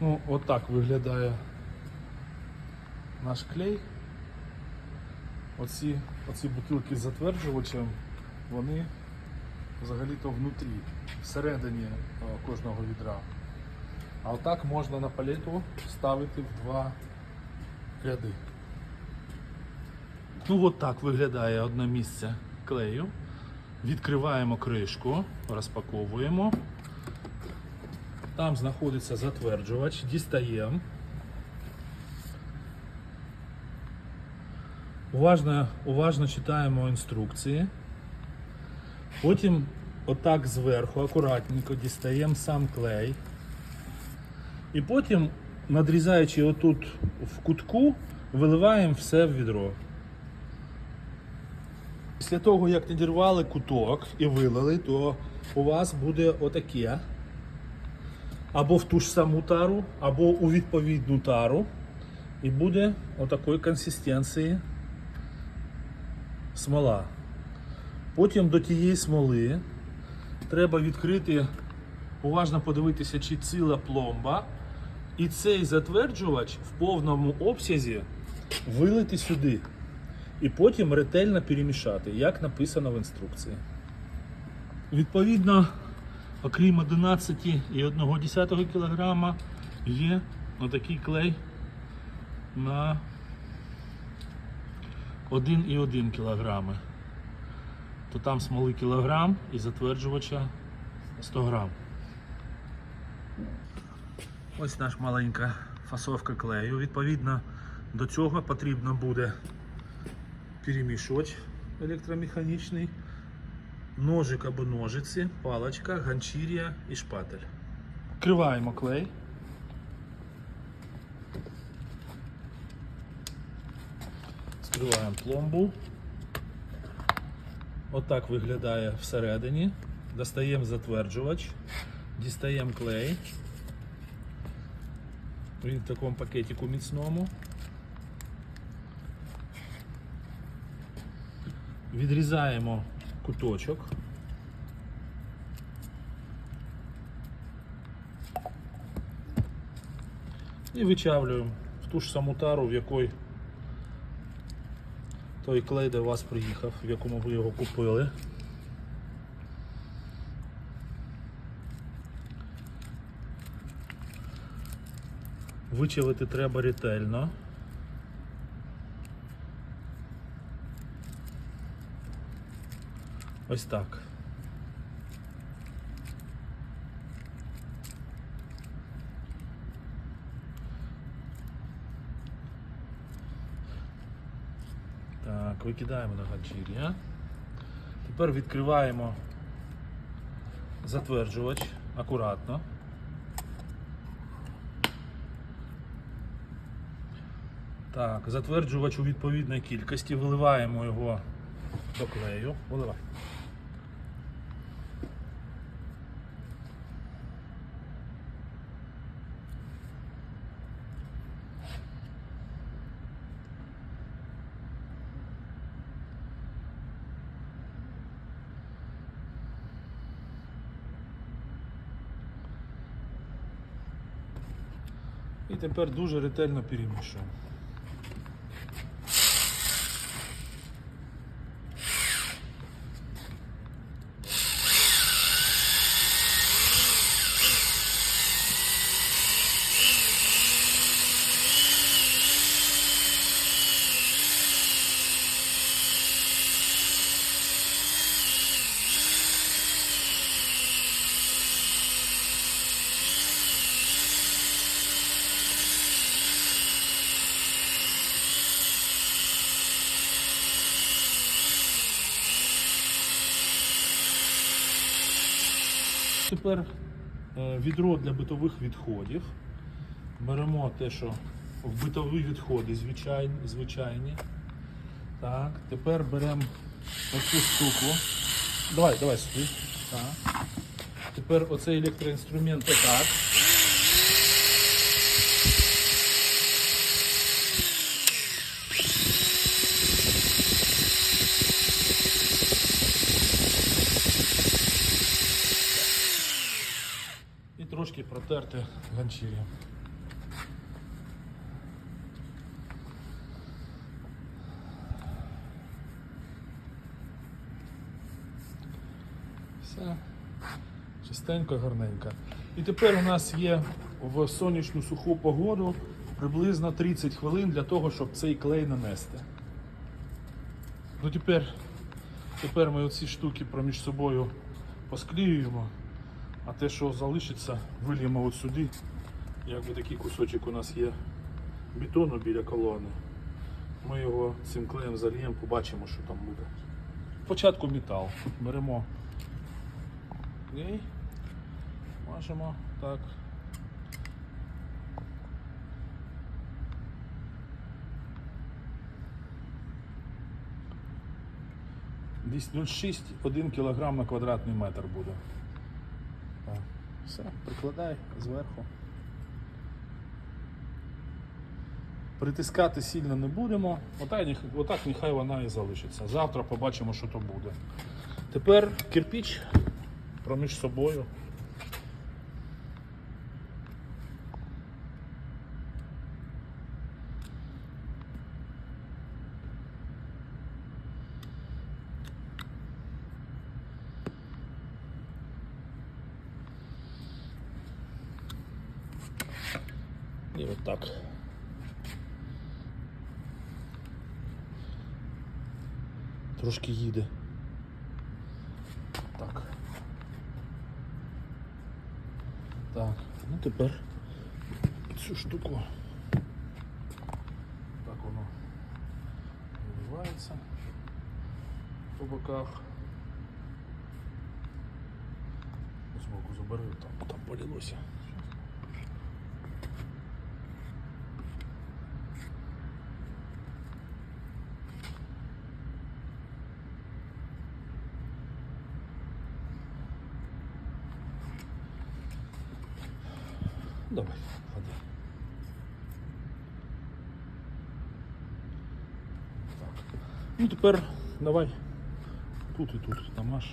Ну, отак виглядає наш клей. Оці, оці бутилки з затверджувачем, вони взагалі-то внутрі, всередині е, кожного відра. А отак можна на палету ставити в два ряди. Ну, от так виглядає одне місце клею. Відкриваємо кришку, розпаковуємо. Там знаходиться затверджувач, дістаємо. Уважно, уважно читаємо інструкції. Потім отак зверху акуратненько дістаємо сам клей. І потім, надрізаючи отут в кутку, виливаємо все в відро. Після того, як надірвали куток і вилили, то у вас буде отаке. Або в ту ж саму тару, або у відповідну тару. І буде отакої консистенції смола. Потім до тієї смоли треба відкрити, уважно подивитися, чи ціла пломба. І цей затверджувач в повному обсязі вилити сюди. І потім ретельно перемішати, як написано в інструкції. Відповідно, окрім 11,1 кг, є отакий клей на 1,1 кг. То там смоли кілограм і затверджувача 100 грам. Ось наша маленька фасовка клею. Відповідно до цього потрібно буде перемішувач електромеханічний, ножик або ножиці, паличка, ганчір'я і шпатель. Вкриваємо клей. Скриваємо пломбу. Отак виглядає всередині. Достаємо затверджувач, дістаємо клей. Він в такому пакетику міцному. Відрізаємо куточок. І вичавлюємо в ту ж саму тару, в якій той клей до вас приїхав, в якому ви його купили. Вичавити треба ретельно. Ось так. Так, викидаємо на ганчір'я. Тепер відкриваємо затверджувач акуратно. Так, затверджувач у відповідній кількості, виливаємо його до клею. Виливай. І тепер дуже ретельно перемішуємо. Тепер е, відро для битових відходів. Беремо те, що в битові відходи звичайні. звичайні. Так, тепер беремо таку штуку. Давай, давай сюди. Так. Тепер оцей електроінструмент отак. обтерти ганчір'я. Все, чистенько, гарненько. І тепер у нас є в сонячну суху погоду приблизно 30 хвилин для того, щоб цей клей нанести. Ну Тепер тепер ми оці штуки проміж собою посклеюємо а те, що залишиться, вильємо от сюди. Якби такий кусочок у нас є бетону біля колони. Ми його цим клеєм зальємо, побачимо, що там буде. Спочатку метал. Беремо клей, мажемо так. Десь 0,6 1 кг на квадратний метр буде. Все, прикладай зверху. Притискати сильно не будемо. Отак, отак нехай вона і залишиться. Завтра побачимо, що то буде. Тепер кирпіч проміж собою. І отак. Трошки їде. Так. Так, ну тепер цю штуку. Так воно виливається по боках. Збоку забери, там, там полілося. Давай, ходи. Так. Ну тепер давай тут і тут намаж.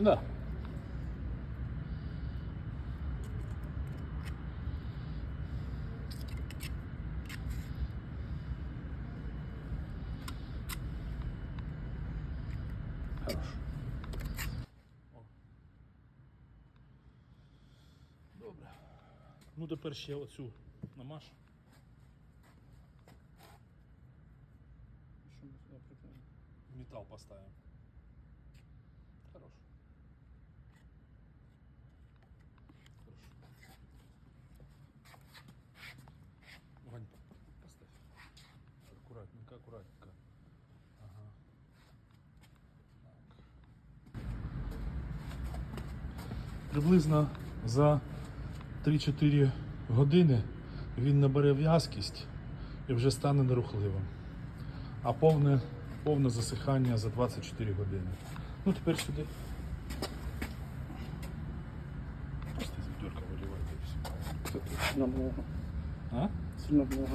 Да. Хорошо. О. Добре. Ну тепер ще оцю намаж. Що ми сюди прикладемо? Металл поставим. Приблизно за 3-4 години він набере в'язкість і вже стане нерухливим а повне, повне засихання за 24 години. Ну тепер сюди. Просто з відерка виливайте і все. Сильно много. А? Сильно много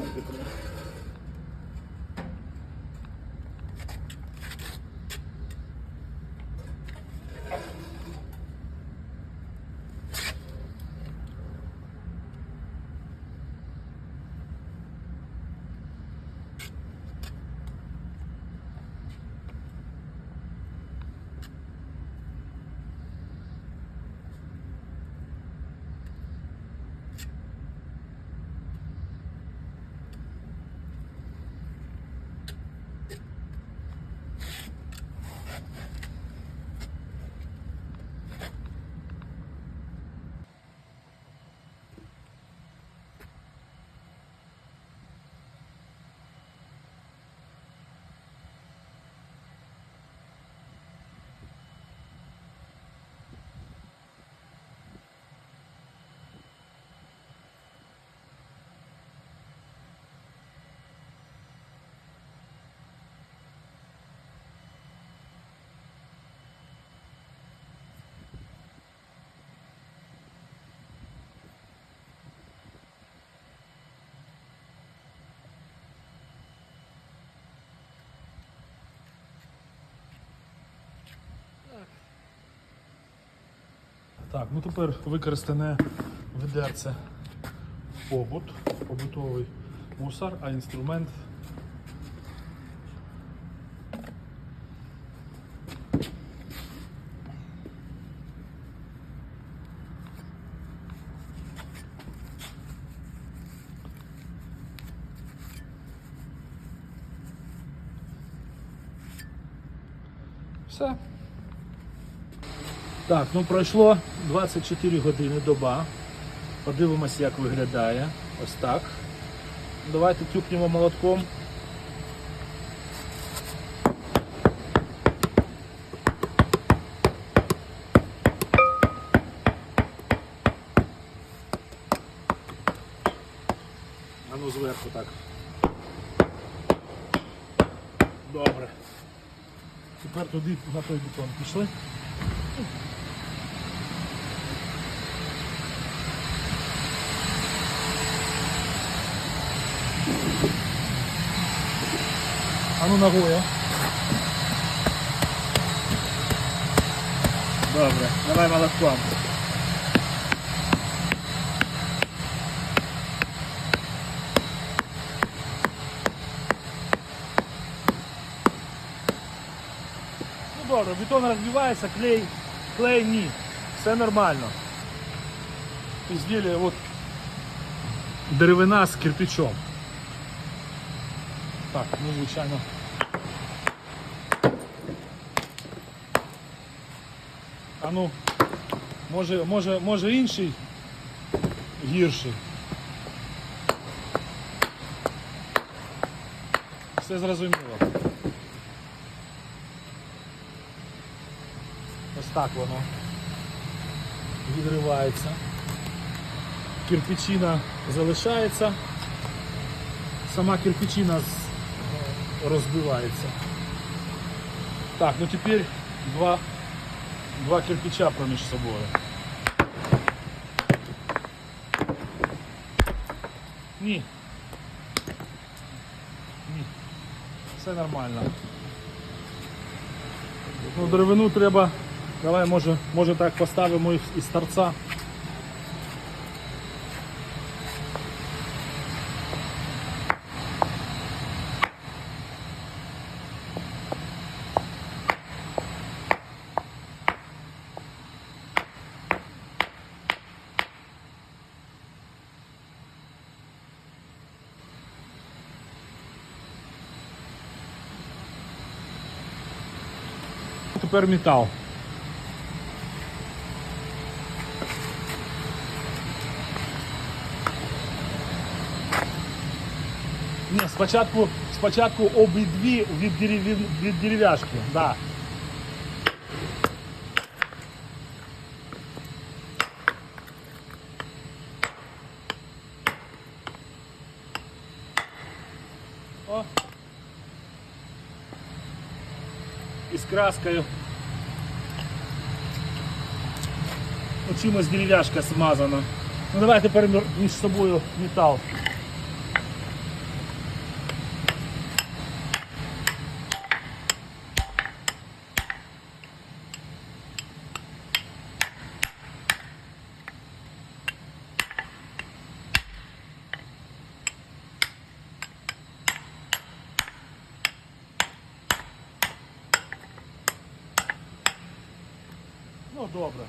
Так, ну тепер використане ведерце побут, побутовий мусор, а інструмент Все. Так, ну пройшло 24 години доба. Подивимось, як виглядає. Ось так. Давайте тюкнемо молотком. А ну зверху так. Добре. Тепер туди на той бетон пішли. А ну ногою. Добре, давай молотком. Ну добре, бетон розбивається, клей, клей ні. Все нормально. Изделие вот деревина з кирпичом. Так, ну звичайно. А ну, може, може, може інший гірший. Все зрозуміло. Ось так воно відривається. Кирпичина залишається. Сама кирпичина розбивається. Так, ну тепер два, два кирпича проміж собою. Ні. Ні. Все нормально. Ну, деревину треба. Давай може, може так поставимо і із торця. Тепер метал. Ні, спочатку, спочатку обидві від, дерев... від дерев'яшки. Да. О. Краскою. Ну, чимось дерев'яшка смазана. Ну давай тепер між собою метал. Ну добре.